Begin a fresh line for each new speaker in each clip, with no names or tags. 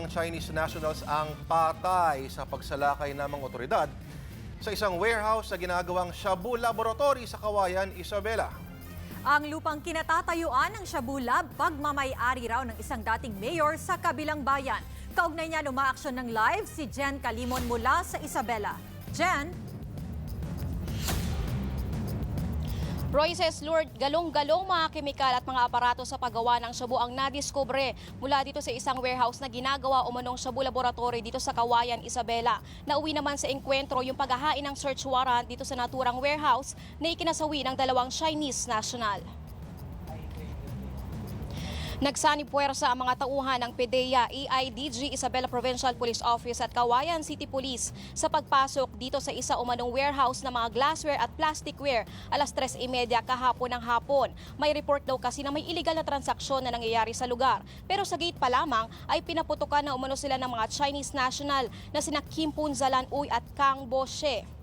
dalawang Chinese nationals ang patay sa pagsalakay ng mga otoridad sa isang warehouse na ginagawang Shabu Laboratory sa Kawayan, Isabela.
Ang lupang kinatatayuan ng Shabu Lab, pagmamayari raw ng isang dating mayor sa kabilang bayan. Kaugnay niya umaaksyon ng live si Jen Kalimon mula sa Isabela. Jen,
Royces Lord, galong-galong mga kemikal at mga aparato sa paggawa ng shabu ang nadiskubre mula dito sa isang warehouse na ginagawa umanong shabu laboratory dito sa Kawayan, Isabela. Nauwi naman sa engkwentro yung paghahain ng search warrant dito sa naturang warehouse na ikinasawi ng dalawang Chinese national. Nagsani puwersa ang mga tauhan ng PDEA, EIDG, Isabela Provincial Police Office at Kawayan City Police sa pagpasok dito sa isa umanong warehouse ng mga glassware at plasticware alas 3.30 kahapon ng hapon. May report daw kasi na may illegal na transaksyon na nangyayari sa lugar. Pero sa gate pa lamang ay pinaputukan na umano sila ng mga Chinese national na sina Kim Punzalan Uy at Kang Boshe.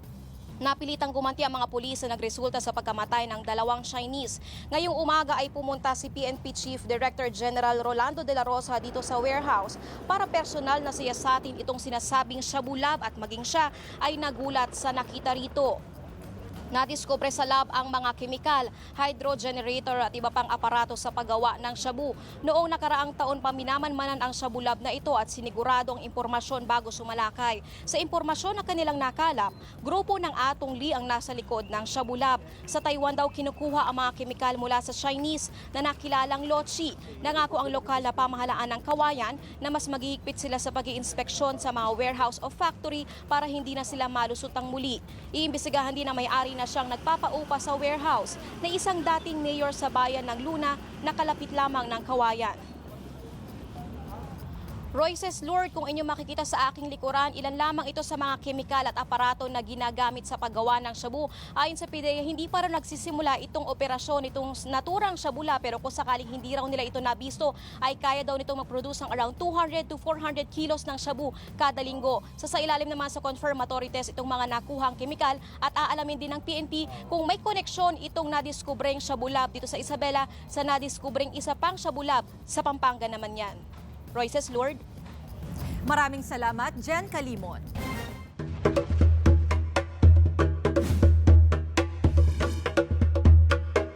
Napilitang gumanti ang mga pulis na nagresulta sa pagkamatay ng dalawang Chinese. Ngayong umaga ay pumunta si PNP Chief Director General Rolando de la Rosa dito sa warehouse para personal na siyasatin itong sinasabing Shabulab at maging siya ay nagulat sa nakita rito. Nadiskubre sa lab ang mga kemikal, hydrogenerator at iba pang aparato sa paggawa ng shabu. Noong nakaraang taon pa minamanmanan ang shabu lab na ito at sinigurado ang impormasyon bago sumalakay. Sa impormasyon na kanilang nakalap, grupo ng Atong Lee ang nasa likod ng shabu lab. Sa Taiwan daw kinukuha ang mga kemikal mula sa Chinese na nakilalang Lochi. Nangako ang lokal na pamahalaan ng kawayan na mas maghihigpit sila sa pag inspeksyon sa mga warehouse o factory para hindi na sila malusutang muli. Iimbestigahan din ang may-ari na siyang nagpapaupa sa warehouse na isang dating mayor sa bayan ng Luna na kalapit lamang ng kawayan. Royces Lord, kung inyo makikita sa aking likuran, ilan lamang ito sa mga kemikal at aparato na ginagamit sa paggawa ng shabu. Ayon sa PDEA, hindi pa rin nagsisimula itong operasyon, itong naturang shabula, pero kung sakaling hindi raw nila ito nabisto, ay kaya daw nitong mag-produce ng around 200 to 400 kilos ng shabu kada linggo. Sa sa ilalim naman sa confirmatory test itong mga nakuhang kemikal at aalamin din ng PNP kung may koneksyon itong nadiskubreng shabu lab dito sa Isabela sa nadiskubreng isa pang shabu lab sa Pampanga naman yan. Royces Lord.
maraming salamat, Jen Kalimon.